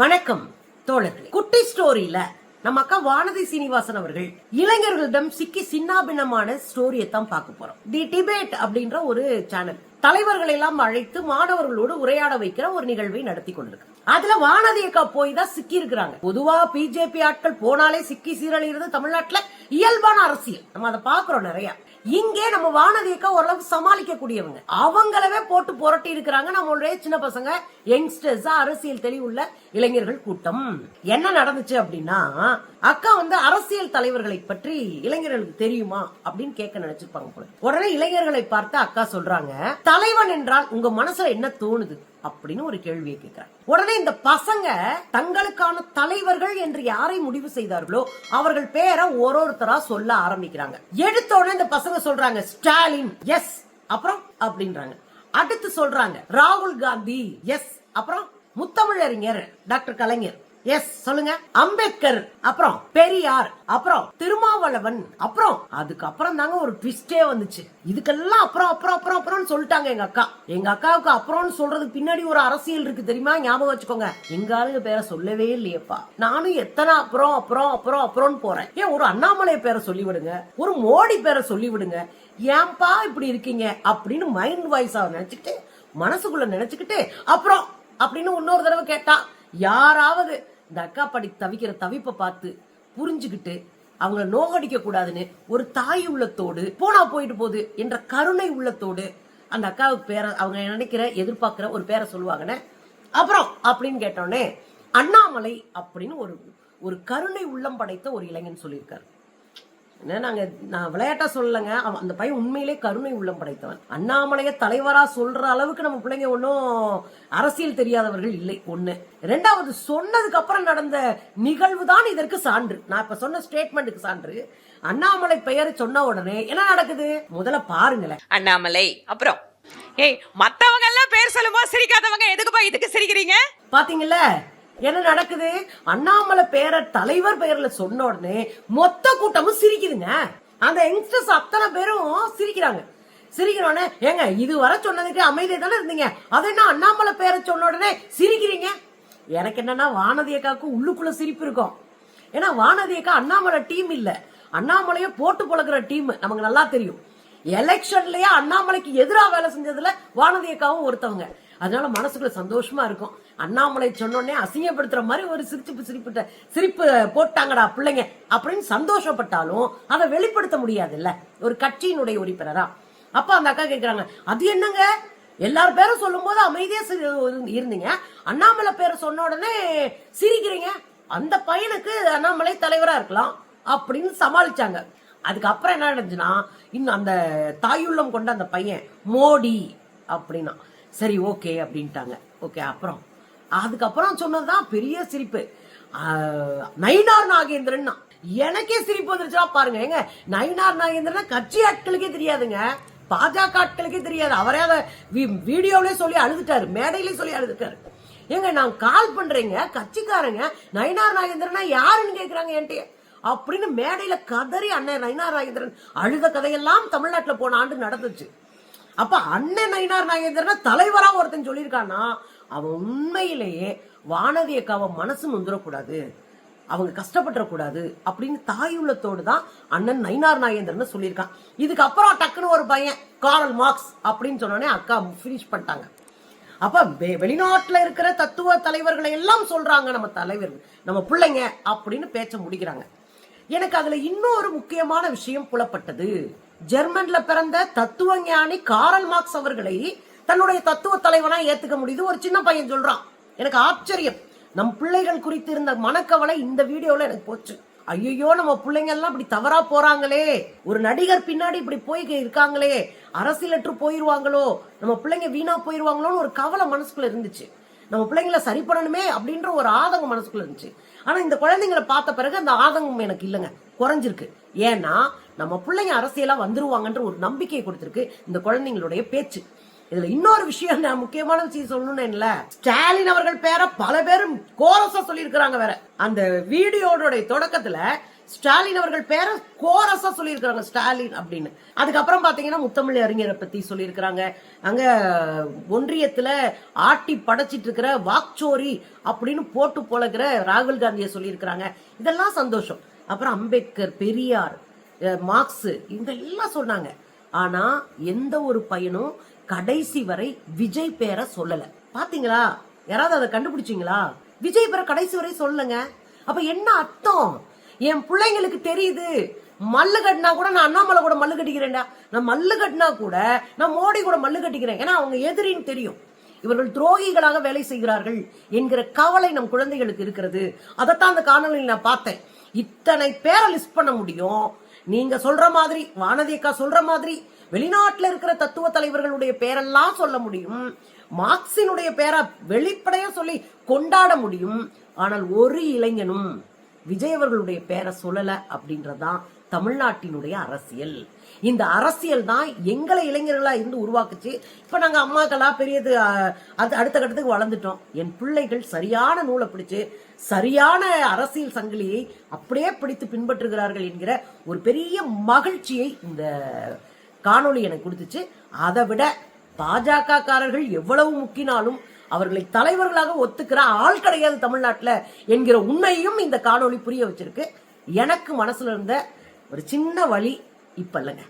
வணக்கம் தோழர்களே. குட்டி ஸ்டோரியில நம்ம அக்கா வானதி சீனிவாசன் அவர்கள் இளைஞர்களிடம் சிக்கி சின்னாபின்னமான ஸ்டோரியை தான் பார்க்க போறோம். தி டிபேட் அப்படின்ற ஒரு சேனல் தலைவர்களை எல்லாம் அழைத்து மாணவர்களோடு உரையாட வைக்கிற ஒரு நிகழ்வை நடத்தி கொண்டிருக்கு அதுல வானதி அக்கா போய் தான் சிக்கி இருக்கிறாங்க. பொதுவா பிஜேபி ஆட்கள் போனாலே சிக்கி சீரழிகிறது தமிழ்நாட்டுல இயல்பான அரசியல். நம்ம அதை பாக்குறோம் நிறைய. இங்கே நம்ம வானதி அக்கா ஓரளவு சமாளிக்க கூடியவங்க அவங்களவே போட்டு புரட்டி இருக்கிறாங்க. நம்மளுடைய சின்ன பசங்க யங்ஸ்டர்ஸ் அரசியல் தெளிவுள்ள இளைஞர்கள் கூட்டம். என்ன நடந்துச்சு அப்படின்னா அக்கா வந்து அரசியல் தலைவர்களை பற்றி இளைஞர்களுக்கு தெரியுமா அப்படின்னு கேட்க நினைச்சிருப்பாங்க உடனே இளைஞர்களை பார்த்து அக்கா சொல்றாங்க தலைவன் என்றால் உங்க மனசுல என்ன தோணுது அப்படின்னு ஒரு கேள்வியை கேட்கிறாங்க உடனே இந்த பசங்க தங்களுக்கான தலைவர்கள் என்று யாரை முடிவு செய்தார்களோ அவர்கள் பேரை ஒரு ஒருத்தரா சொல்ல ஆரம்பிக்கிறாங்க. எடுத்த உடனே இந்த பசங்க சொல்றாங்க ஸ்டாலின் எஸ் அப்புறம்? அப்படின்றாங்க. அடுத்து சொல்றாங்க ராகுல் காந்தி எஸ் அப்புறம்? முத்தமிழறிஞர் டாக்டர் கலைஞர். எஸ் சொல்லுங்க. அம்பேத்கர் அப்புறம் பெரியார் அப்புறம் திருமாவளவன் அப்புறம் அதுக்கப்புறம் தாங்க ஒரு ட்விஸ்டே வந்துச்சு. இதுக்கெல்லாம் அப்புறம் அப்புறம் அப்புறம் அப்புறம் சொல்லிட்டாங்க எங்க அக்கா. எங்க அக்காவுக்கு அப்புறம்னு சொல்றதுக்கு பின்னாடி ஒரு அரசியல் இருக்கு தெரியுமா? ஞாபகம் வச்சுக்கோங்க. எங்க ஆளுங்க பேரை சொல்லவே இல்லையப்பா. நானும் எத்தனை அப்புறம் அப்புறம் அப்புறம் அப்புறம்னு போறேன். ஏன் ஒரு அண்ணாமலை பேரை சொல்லி விடுங்க ஒரு மோடி பேரை சொல்லி விடுங்க ஏன்பா இப்படி இருக்கீங்க? அப்படின்னு மைண்ட் வாய்ஸா நினைச்சுக்கிட்டு மனசுக்குள்ள நினைச்சுக்கிட்டு அப்புறம் அப்படின்னு இன்னொரு தடவை கேட்டா யாராவது இந்த அக்கா படி தவிக்கிற தவிப்பை பார்த்து புரிஞ்சுக்கிட்டு அவங்கள நோகடிக்க கூடாதுன்னு ஒரு தாய் உள்ளத்தோடு போனா போயிட்டு போகுது என்ற கருணை உள்ளத்தோடு அந்த அக்காவுக்கு பேரை அவங்க நினைக்கிற எதிர்பார்க்கிற ஒரு பேரை சொல்லுவாங்கன்னு. அப்புறம் அப்படின்னு கேட்டோடனே அண்ணாமலை அப்படின்னு ஒரு ஒரு கருணை உள்ளம் படைத்த ஒரு இளைஞன் சொல்லியிருக்காரு. நாங்க நான் விளையாட்டா சொல்லலைங்க. அவன் அந்த பையன் உண்மையிலே கருணை உள்ளம் படைத்தவன். அண்ணாமலைய தலைவரா சொல்ற அளவுக்கு நம்ம பிள்ளைங்க ஒன்றும் அரசியல் தெரியாதவர்கள் இல்லை. ஒண்ணு. ரெண்டாவது சொன்னதுக்கு அப்புறம் நடந்த நிகழ்வு தான் இதற்கு சான்று. நான் இப்ப சொன்ன ஸ்டேட்மெண்ட்டுக்கு சான்று. அண்ணாமலை பெயரை சொன்ன உடனே என்ன நடக்குது? முதல்ல பாருங்களேன். அண்ணாமலை அப்புறம்? ஏய் மத்தவங்க எல்லாம் பேர் சொல்லும்போது சிரிக்காதவங்க எதுக்குப்பா இதுக்கு சிரிக்கிறீங்க? பாத்தீங்கல்ல? என்ன நடக்குது? அண்ணாமலை பேர தலைவர் பெயர்ல சொன்ன உடனே மொத்த கூட்டமும் சிரிக்குதுங்க. அந்த யங்ஸ்டர்ஸ் அத்தனை பேரும் சிரிக்கிறாங்க. சிரிக்கிறோடனே ஏங்க இது வர சொன்னதுக்கு அமைதியை தானே இருந்தீங்க? அது என்ன அண்ணாமலை பேரை சொன்ன உடனே சிரிக்கிறீங்க? எனக்கு என்னன்னா வானதி அக்காவுக்கு உள்ளுக்குள்ள சிரிப்பு இருக்கும். ஏன்னா வானதி அக்கா அண்ணாமலை டீம் இல்ல. அண்ணாமலைய போட்டு பழகுற டீம் நமக்கு நல்லா தெரியும். எலெக்ஷன்லயே அண்ணாமலைக்கு எதிராக வேலை செஞ்சதுல வானதி அக்காவும் ஒருத்தவங்க. அதனால மனசுக்குள்ள சந்தோஷமா இருக்கும். அண்ணாமலை சொன்னோடனே அசிங்கப்படுத்துற மாதிரி ஒரு சிரிப்பு சிரிப்பு சிரிப்பு போட்டாங்கடா பிள்ளைங்க அப்படின்னு சந்தோஷப்பட்டாலும் அதை வெளிப்படுத்த முடியாதுல்ல. ஒரு கட்சியினுடைய உறுப்பினரா. அப்ப அந்த அக்கா கேக்குறாங்க அது என்னங்க? எல்லார் பேரும் சொல்லும் போது அமைதியா இருந்தீங்க. அண்ணாமலை பேரை சொன்ன உடனே சிரிக்கிறீங்க. அந்த பையனுக்கு அண்ணாமலை தலைவரா இருக்கலாம் அப்படின்னு சமாளிச்சாங்க. அதுக்கப்புறம் என்ன நடந்துச்சுன்னா இன்னும் அந்த தாயுள்ளம் கொண்ட அந்த பையன் மோடி அப்படின்னா. சரி ஓகே அப்படின்ட்டாங்க. ஓகே அப்புறம்? அதுக்கப்புறம் சொன்னதுதான் பெரிய சிரிப்பு. நயினார் நாகேந்திரன் எனக்கே சிரிப்பு வந்துருச்சா பாருங்க. ஏங்க நயினார் நாகேந்திரன் கட்சி ஆட்களுக்கே தெரியாதுங்க. பாஜக ஆட்களுக்கே தெரியாது. அவரே அதை வீடியோவிலே சொல்லி அழுதுட்டாரு. மேடையிலே சொல்லி அழுதுட்டாரு. ஏங்க நான் கால் பண்றேங்க. கட்சிக்காரங்க நயினார் நாகேந்திரனா யாருன்னு கேக்குறாங்க என்கிட்ட அப்படின்னு மேடையில கதறி அண்ணன் நயினார் நாகேந்திரன் அழுத கதையெல்லாம் தமிழ்நாட்டுல போன ஆண்டு நடந்துச்சு. அப்ப அண்ணன் நயினார் நாகேந்திரன் தலைவரா ஒருத்தன் சொல்லியிருக்கானா அவன் உண்மையிலேயே வானதி அக்காவை மனசு நொந்துடக்கூடாது அவங்க கஷ்டப்பட்டுறக்கூடாது அப்படின்னு தாயுள்ளத்தோடு தான் அண்ணன் நயினார் நாகேந்திரன் சொல்லியிருக்கான். இதுக்கப்புறம் டக்குன்னு ஒரு பையன் காரல் மார்க்ஸ் அப்படின்னு சொன்னோடனே அக்கா ஃபினிஷ் பண்ணிட்டாங்க. அப்ப வெளிநாட்டில் இருக்கிற தத்துவ தலைவர்களை எல்லாம் சொல்றாங்க நம்ம தலைவர்கள் நம்ம பிள்ளைங்க அப்படின்னு பேச்ச முடிக்கிறாங்க. எனக்கு அதுல இன்னொரு முக்கியமான விஷயம் புலப்பட்டது. ஜெர்மன்ல பிறந்த தத்துவ ஞானி காரல் மார்க்ஸ் அவர்களை தன்னுடைய தத்துவ தலைவனா ஏத்துக்க முடியுது. ஒரு சின்ன பையன் சொல்றான். எனக்கு ஆச்சரியம். நம் பிள்ளைகள் குறித்து இருந்த மனக்கவலை இந்த வீடியோல எனக்கு போச்சு. ஐயோ நம்ம பிள்ளைங்க எல்லாம் இப்படி தவறா போறாங்களே. ஒரு நடிகர் பின்னாடி இப்படி போய் இருக்காங்களே. அரசியலற்று போயிருவாங்களோ? நம்ம பிள்ளைங்க வீணா போயிருவாங்களோன்னு ஒரு கவலை மனசுக்குள்ள இருந்துச்சு. நம்ம பிள்ளைங்களை சரி பண்ணணுமே அப்படின்ற ஒரு ஆதங்கம் மனசுக்குள்ள இருந்துச்சு. ஆனா இந்த குழந்தைங்களை பார்த்த பிறகு அந்த ஆதங்கம் எனக்கு இல்லைங்க. குறைஞ்சிருக்கு. ஏன்னா நம்ம பிள்ளைங்க அரசியலா வந்துருவாங்கன்ற ஒரு நம்பிக்கையை கொடுத்துருக்கு இந்த குழந்தைங்களுடைய பேச்சு. இதுல இன்னொரு விஷயம் நான் முக்கியமான விஷயம் சொல்லணும்னு என்ன ஸ்டாலின் அவர்கள் பேரை பல பேரும் கோரஸா சொல்லியிருக்கிறாங்க வேற. அந்த வீடியோட தொடக்கத்துல ஸ்டாலின் அவர்கள் பேரை கோரஸா சொல்லியிருக்கிறாங்க ஸ்டாலின் அப்படின்னு. அதுக்கப்புறம் பாத்தீங்கன்னா முத்தமிழ் அறிஞரை பத்தி சொல்லியிருக்கிறாங்க. அங்க ஒன்றியத்துல ஆட்டி படைச்சிட்டு இருக்கிற வாக்சோரி அப்படின்னு போட்டு பொழக்கிற ராகுல் காந்தியை சொல்லியிருக்கிறாங்க. இதெல்லாம் சந்தோஷம். அப்புறம் அம்பேத்கர் பெரியார் மார்க்ஸ் இவங்க எல்லாம் சொன்னாங்க. ஆனா எந்த ஒரு பையனும் கடைசி வரை விஜய் பேரை சொல்லல. பாத்தீங்களா? யாராவது அதை கண்டுபிடிச்சீங்களா? விஜய் பேரை கடைசி வரை சொல்லுங்க அப்ப என்ன அர்த்தம்? என் பிள்ளைங்களுக்கு தெரியுது. மல்லு கட்டினா கூட நான் அண்ணாமலை கூட மல்லு கட்டிக்கிறேன்டா. நான் மல்லு கட்டினா கூட நான் மோடி கூட மல்லு கட்டிக்கிறேன். ஏன்னா அவங்க எதிரின்னு தெரியும். இவர்கள் துரோகிகளாக வேலை செய்கிறார்கள் என்கிற கவலை நம் குழந்தைகளுக்கு இருக்கிறது. அதைத்தான் அந்த காணொலியில் நான் பார்த்தேன். இத்தனை பேரை லிஸ்ட் பண்ண முடியும். நீங்க சொல்ற மாதிரி வானதி அக்கா சொல்ற மாதிரி வெளிநாட்டில் இருக்கிற தத்துவ தலைவர்களுடைய பேரெல்லாம் சொல்ல முடியும். மார்க்சினுடைய பேரை வெளிப்படையா சொல்லி கொண்டாட முடியும். ஆனால் ஒரு இளைஞனும் விஜய் அவர்களுடைய பேரை சொல்லல அப்படின்றதுதான் தமிழ்நாட்டினுடைய அரசியல். இந்த அரசியல் தான் எங்களை இளைஞர்களா இருந்து உருவாக்குச்சு. இப்ப நாங்க அம்மாக்களா பெரியது அது அடுத்த கட்டத்துக்கு வளர்ந்துட்டோம். என் பிள்ளைகள் சரியான நூலை பிடிச்சு சரியான அரசியல் சங்கிலியை அப்படியே பிடித்து பின்பற்றுகிறார்கள் என்கிற ஒரு பெரிய மகிழ்ச்சியை இந்த காணொளி எனக்கு கொடுத்துச்சு. அதை விட பாஜக காரர்கள் எவ்வளவு முக்கினாலும் அவர்களை தலைவர்களாக ஒத்துக்கிற ஆள் கிடையாது தமிழ்நாட்டில் என்கிற உண்மையும் இந்த காணொளி புரிய வச்சிருக்கு. எனக்கு மனசுல இருந்த ஒரு சின்ன வழி இப்ப இல்லைங்க.